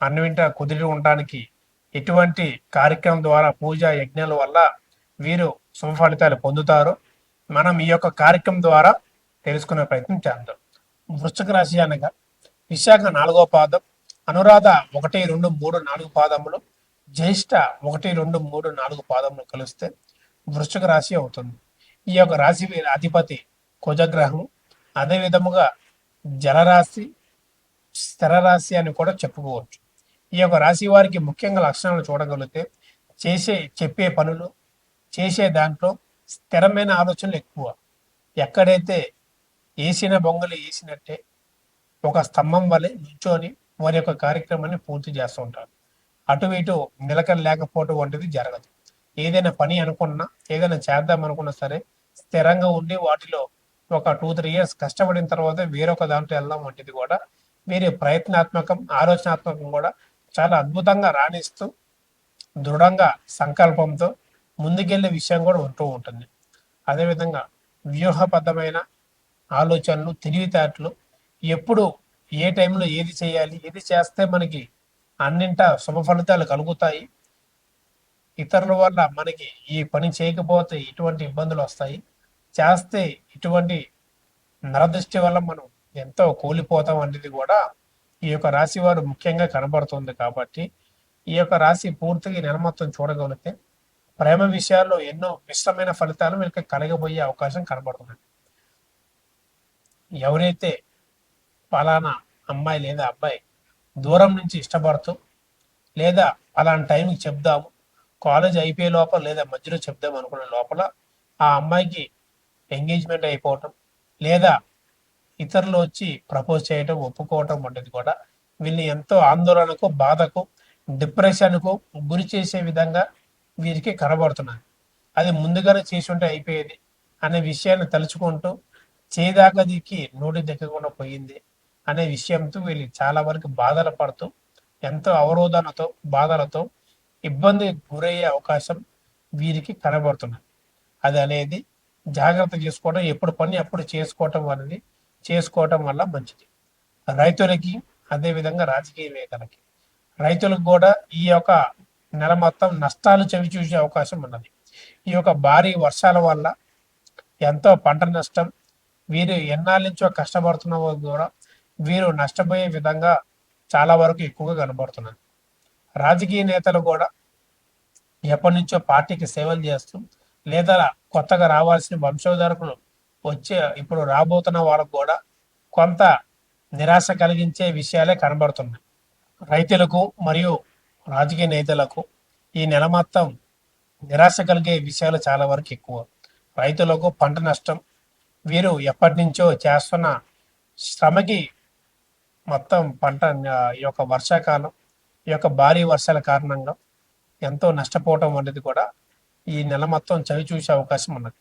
అన్నవింట కుదిరి ఉండడానికి ఎటువంటి కార్యక్రమం ద్వారా పూజ యజ్ఞాల వల్ల వీరు శుభ ఫలితాలు పొందుతారు. మనం ఈ యొక్క కార్యక్రమం ద్వారా తెలుసుకునే ప్రయత్నం చేద్దాం. వృశ్చిక రాశి అనగా విశాఖ నాలుగో పాదం అనురాధ ఒకటి రెండు మూడు నాలుగు పాదములు జ్యేష్ఠ ఒకటి రెండు మూడు నాలుగు పాదములు కలిస్తే వృశ్చిక రాశి అవుతుంది. ఈ యొక్క రాశి వీరి అధిపతి కుజగ్రహం అదే విధముగా జలరాశి స్థిర రాశి అని కూడా చెప్పుకోవచ్చు. ఈ యొక్క రాశి వారికి ముఖ్యంగా లక్షణాలు చూడగలిగితే చేసే చెప్పే పనులు చేసే దాంట్లో స్థిరమైన ఆలోచనలు ఎక్కువ. ఎక్కడైతే వేసిన బొంగలు వేసినట్టే ఒక స్తంభం వలె నిల్చొని వారి యొక్క కార్యక్రమాన్ని పూర్తి చేస్తూ ఉంటారు. అటు ఇటు నిలకడ లేకపోవటం వంటిది జరగదు. ఏదైనా పని అనుకున్నా ఏదైనా చేద్దాం అనుకున్నా సరే స్థిరంగా ఉండి వాటిలో ఒక టూ త్రీ ఇయర్స్ కష్టపడిన తర్వాత వేరొక దాంట్లో వెళ్దాం వంటిది కూడా వీరి ప్రయత్నాత్మకం ఆలోచనాత్మకం కూడా చాలా అద్భుతంగా రాణిస్తూ దృఢంగా సంకల్పంతో ముందుకెళ్ళే విషయం కూడా ఉంటూ ఉంటుంది. అదేవిధంగా వ్యూహబద్ధమైన ఆలోచనలు తెలివితేటలు ఎప్పుడు ఏ టైంలో ఏది చేయాలి ఏది చేస్తే మనకి అన్నింట శుభ ఫలితాలు కలుగుతాయి. ఇతరుల వల్ల మనకి ఈ పని చేయకపోతే ఇటువంటి ఇబ్బందులు వస్తాయి. చేస్తే ఇటువంటి నరదృష్టి వల్ల మనం ఎంతో కూలిపోతాం అనేది కూడా ఈ యొక్క రాశి వారు ముఖ్యంగా కనబడుతుంది కాబట్టి ఈ యొక్క రాశి పూర్తిగా ఈ నెల మొత్తం చూడగలిగితే ప్రేమ విషయాల్లో ఎన్నో మిశ్రమైన ఫలితాలు వీళ్ళకి కలగబోయే అవకాశం కనబడుతుంది. ఎవరైతే పలానా అమ్మాయి లేదా అబ్బాయి దూరం నుంచి ఇష్టపడుతూ లేదా అలాంటి టైంకి చెప్దాము కాలేజ్ అయిపోయే లోపల లేదా మధ్యలో చెప్దాం అనుకునే లోపల ఆ అమ్మాయికి ఎంగేజ్మెంట్ అయిపోవటం లేదా ఇతరులు వచ్చి ప్రపోజ్ చేయటం ఒప్పుకోవటం వంటిది కూడా. వీళ్ళని ఎంతో ఆందోళనకు బాధకు డిప్రెషన్కు గురి చేసే విధంగా వీరికి కనబడుతున్నాయి అది ముందుగానే చేసి ఉంటే అయిపోయేది అనే విషయాన్ని తలుచుకుంటూ చేదాగదికి నోటి దక్కకుండా పోయింది అనే విషయంతో వీళ్ళు చాలా వరకు బాధలు పడుతూ ఎంతో అవరోధనతో బాధలతో ఇబ్బంది గురయ్యే అవకాశం వీరికి కనబడుతున్నది. అది అనేది జాగ్రత్త చేసుకోవడం ఎప్పుడు పని అప్పుడు చేసుకోవటం అనేది చేసుకోవటం వల్ల మంచిది. రైతులకి అదే విధంగా రాజకీయవేత్తలకి రైతులకు కూడా ఈ యొక్క నెల మొత్తం నష్టాలు చవి చూసే అవకాశం ఉన్నది. ఈ యొక్క భారీ వర్షాల వల్ల ఎంతో పంట నష్టం వీరు ఎన్నాళ్ళ నుంచో కష్టపడుతున్న వారు కూడా వీరు నష్టపోయే విధంగా చాలా వరకు ఎక్కువగా కనబడుతున్నారు రాజకీయ నేతలు కూడా ఎప్పటి నుంచో పార్టీకి సేవలు చేస్తూ లేదా కొత్తగా రావాల్సిన వంశోధారకులు వచ్చే ఇప్పుడు రాబోతున్న వాళ్ళకు కూడా కొంత నిరాశ కలిగించే విషయాలే కనబడుతున్నాయి. రైతులకు మరియు రాజకీయ నేతలకు ఈ నెల మొత్తం నిరాశ కలిగే విషయాలు చాలా వరకు ఎక్కువ. రైతులకు పంట నష్టం వీరు ఎప్పటి నుంచో చేస్తున్న శ్రమకి మొత్తం పంట ఈ యొక్క వర్షాకాలం ఈ యొక్క భారీ వర్షాల కారణంగా ఎంతో నష్టపోవటం అనేది కూడా ఈ నెల మొత్తం చవి చూసే అవకాశం ఉన్నది.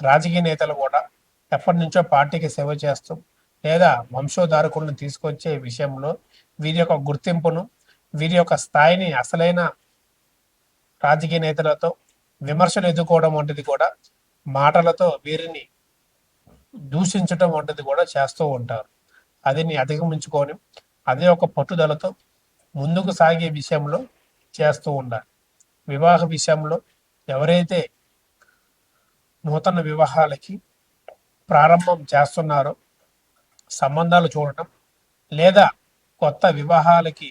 రాజకీయ నేతలు కూడా ఎప్పటి నుంచో పార్టీకి సేవ చేస్తూ లేదా వంశోధారకులను తీసుకొచ్చే విషయంలో వీరి యొక్క గుర్తింపును వీరి యొక్క స్థాయిని అసలైన రాజకీయ నేతలతో విమర్శలు ఎదుర్కోవడం వంటిది కూడా మాటలతో వీరిని దూషించడం వంటిది కూడా చేస్తూ ఉంటారు. అదిని అధిగమించుకొని అదే ఒక పట్టుదలతో ముందుకు సాగే విషయంలో చేస్తూ ఉండాలి. వివాహ విషయంలో ఎవరైతే నూతన వివాహాలకి ప్రారంభం చేస్తున్నారో. సంబంధాలు చూడటం లేదా కొత్త వివాహాలకి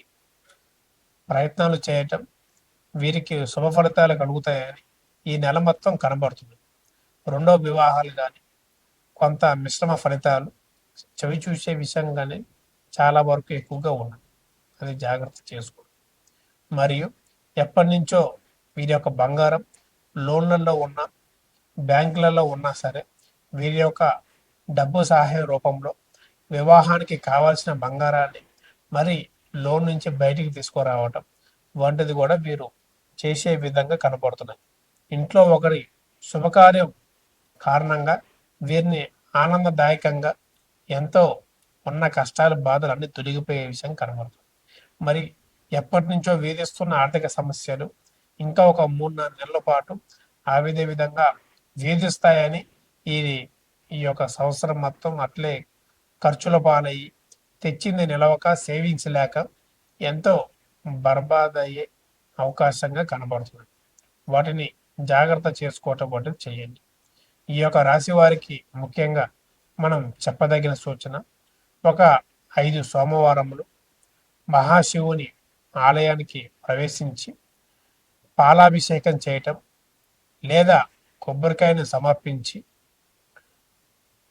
ప్రయత్నాలు చేయటం వీరికి శుభ ఫలితాలు కలుగుతాయని ఈ నెల మొత్తం కనబడుతుంది. రెండో వివాహాలు కానీ కొంత మిశ్రమ ఫలితాలు చవి చూసే విషయంగానే చాలా వరకు ఎక్కువగా ఉన్నాయి అది జాగ్రత్త చేసుకోండి. మరియు ఎప్పటి నుంచో వీరి యొక్క బంగారం లోన్లలో ఉన్న బ్యాంకులలో ఉన్నా సరే వీరి యొక్క డబ్బు సహాయం రూపంలో వివాహానికి కావాల్సిన బంగారాన్ని మరి లోన్ నుంచి బయటికి తీసుకురావటం వంటిది కూడా వీరు చేసే విధంగా కనపడుతున్నాయి. ఇంట్లో ఒకరి శుభకార్యం కారణంగా వీరిని ఆనందదాయకంగా ఎంతో ఉన్న కష్టాలు బాధలు అన్ని తొలగిపోయే విషయం కనబడుతుంది మరి ఎప్పటి నుంచో వేధిస్తున్న ఆర్థిక సమస్యలు ఇంకా ఒక మూడు నాలుగు నెలల పాటు ఆ విధే విధంగా వేధిస్తాయని ఇది ఈ యొక్క సంవత్సరం మొత్తం అట్లే ఖర్చుల పాలయ్యి తెచ్చింది నిలవక సేవింగ్స్ లేక ఎంతో బర్బాద్ అయ్యే అవకాశంగా కనబడుతుంది. వాటిని జాగ్రత్త చేసుకోవటం వంటిది చేయండి. ఈ యొక్క రాశి వారికి ముఖ్యంగా మనం చెప్పదగిన సూచన ఒక ఐదు సోమవారములు మహాశివుని ఆలయానికి ప్రవేశించి పాలాభిషేకం చేయటం లేదా కొబ్బరికాయను సమర్పించి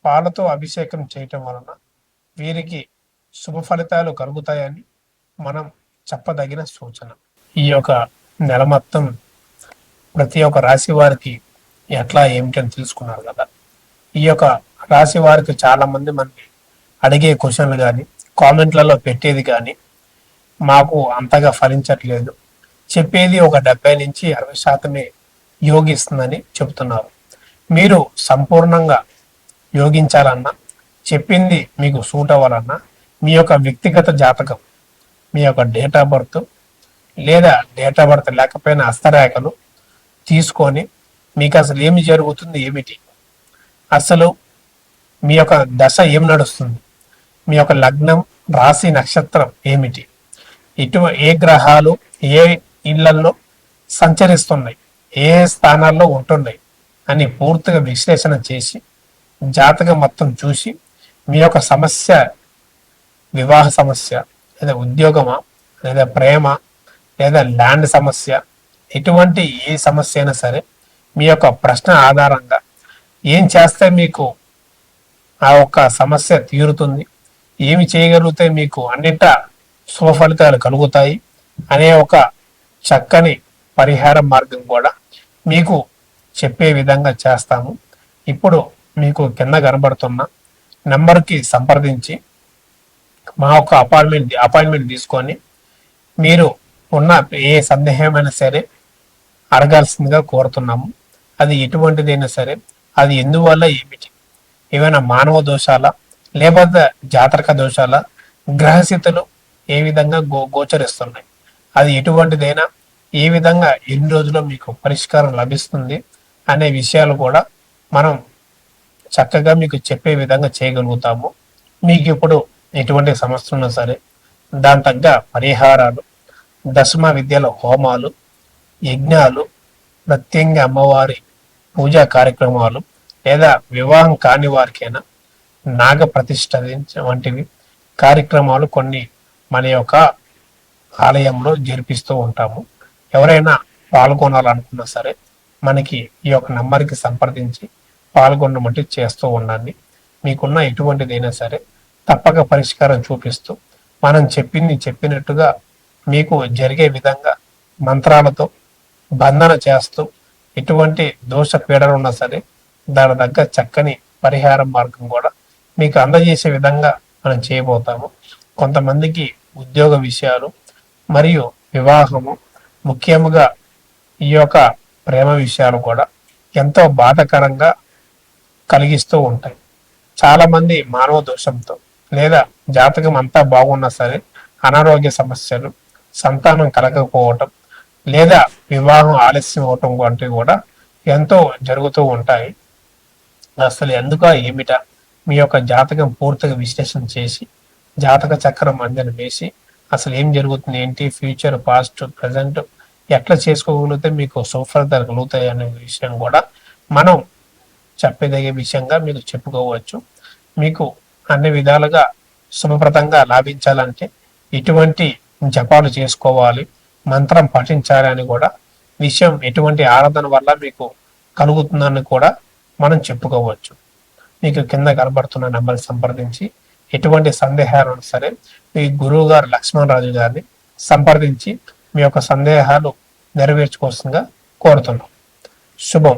పాలతో అభిషేకం చేయటం వలన వీరికి శుభ ఫలితాలు కలుగుతాయని మనం చెప్పదగిన సూచన. ఈ యొక్క నెల మొత్తం ప్రతి ఒక్క రాశి వారికి ఎట్లా ఏమిటని తెలుసుకున్నారు కదా. ఈ యొక్క రాశి వారికి చాలా మంది మనకి అడిగే క్వశ్చన్లు కానీ కామెంట్లలో పెట్టేది కానీ మాకు అంతగా ఫలించట్లేదు. చెప్పేది ఒక డెబ్బై నుంచి అరవై శాతమే యోగిస్తుందని చెబుతున్నారు మీరు సంపూర్ణంగా యోగించాలన్నా చెప్పింది మీకు సూట్ అవ్వాలన్నా మీ యొక్క వ్యక్తిగత జాతకం మీ యొక్క డేట్ ఆఫ్ బర్త్ లేదా డేట్ ఆఫ్ బర్త్ లేకపోయినా హస్తరేఖలు తీసుకొని మీకు అసలు ఏమి జరుగుతుంది ఏమిటి? అసలు మీ యొక్క దశ ఏం నడుస్తుంది? మీ యొక్క లగ్నం రాశి నక్షత్రం ఏమిటి? ఇటు ఏ గ్రహాలు ఏ ఇళ్ళలో సంచరిస్తున్నాయి? ఏ స్థానాల్లో ఉంటున్నాయి? అని పూర్తిగా విశ్లేషణ చేసి జాతకం మొత్తం చూసి మీ యొక్క సమస్య వివాహ సమస్య లేదా ఉద్యోగమా లేదా ప్రేమ లేదా ల్యాండ్ సమస్య ఎటువంటి ఏ సమస్య అయినా సరే మీ యొక్క ప్రశ్న ఆధారంగా ఏం చేస్తే మీకు ఆ యొక్క సమస్య తీరుతుంది ఏమి చేయగలిగితే మీకు అన్నిట శుభ ఫలితాలు కలుగుతాయి అనే ఒక చక్కని పరిహార మార్గం కూడా మీకు చెప్పే విధంగా చేస్తాము. ఇప్పుడు మీకు కింద కనబడుతున్న నెంబర్కి సంప్రదించి మా యొక్క అపాయింట్మెంట్ అపాయింట్మెంట్ తీసుకొని మీరు ఉన్న ఏ సందేహమైనా సరే అడగాల్సిందిగా కోరుతున్నాము. అది ఎటువంటిదైనా సరే అది ఎందువల్ల ఏమిటి? ఏమైనా మానవ దోషాల? లేకపోతే జాతరక దోషాల? గ్రహస్థితులు ఏ విధంగా గో గోచరిస్తున్నాయి? అది ఎటువంటిదైనా ఏ విధంగా ఎన్ని రోజుల్లో మీకు పరిష్కారం లభిస్తుంది? అనే విషయాలు కూడా మనం చక్కగా మీకు చెప్పే విధంగా చేయగలుగుతాము. మీకు ఇప్పుడు ఎటువంటి సమస్య ఉన్నా సరే దాని తగ్గ పరిహారాలు దశమ విద్యల హోమాలు యజ్ఞాలు ప్రత్యంగా అమ్మవారి పూజా కార్యక్రమాలు లేదా వివాహం కాని వారికైనా నాగ ప్రతిష్ట వంటివి కార్యక్రమాలు కొన్ని మన యొక్క ఆలయంలో జరిపిస్తూ ఉంటాము. ఎవరైనా పాల్గొనాలనుకున్నా సరే మనకి ఈ యొక్క నంబర్కి సంప్రదించి పాల్గొనమంటే చేస్తూ ఉండండి. మీకున్న ఎటువంటిదైనా సరే తప్పక పరిష్కారం చూపిస్తూ మనం చెప్పింది చెప్పినట్టుగా మీకు జరిగే విధంగా మంత్రాలతో బంధన చేస్తూ ఎటువంటి దోష పీడలు ఉన్నా సరే దాని దగ్గర చక్కని పరిహారం మార్గం కూడా మీకు అందజేసే విధంగా మనం చేయబోతాము. కొంతమందికి ఉద్యోగ విషయాలు మరియు వివాహము ముఖ్యముగా ఈ యొక్క ప్రేమ విషయాలు కూడా ఎంతో బాధకరంగా కలిగిస్తూ ఉంటాయి. చాలామంది మానవ దోషంతో లేదా జాతకం అంతా బాగున్నా సరే అనారోగ్య సమస్యలు సంతానం కలగకపోవటం లేదా వివాహం ఆలస్యం అవటం వంటివి కూడా ఎంతో జరుగుతూ ఉంటాయి. అసలు ఎందుక ఏమిటా? మీ యొక్క జాతకం పూర్తిగా విశ్లేషణ చేసి జాతక చక్రం అంజని వేసి అసలు ఏం జరుగుతుంది? ఏంటి? ఫ్యూచర్ పాస్ట్ ప్రజెంట్ ఎట్లా చేసుకోగలిగితే మీకు సౌఫలితాలు కలుగుతాయి అనే విషయం కూడా మనం చెప్పదగే విషయంగా మీరు చెప్పుకోవచ్చు. మీకు అన్ని విధాలుగా శుభప్రదంగా లాభించాలంటే ఇటువంటి జపాలు చేసుకోవాలి. మంత్రం పఠించాలి అని కూడా విషయం ఎటువంటి ఆరాధన వల్ల మీకు కలుగుతుందని కూడా మనం చెప్పుకోవచ్చు. మీకు కింద కనబడుతున్న నెంబర్ సంప్రదించి ఎటువంటి సందేహాలు సరే మీ గురువు గారు లక్ష్మణరాజు గారిని సంప్రదించి మీ యొక్క సందేహాలు నెరవేర్చుకోవాల్సిందిగా కోరుతున్నాం. శుభం.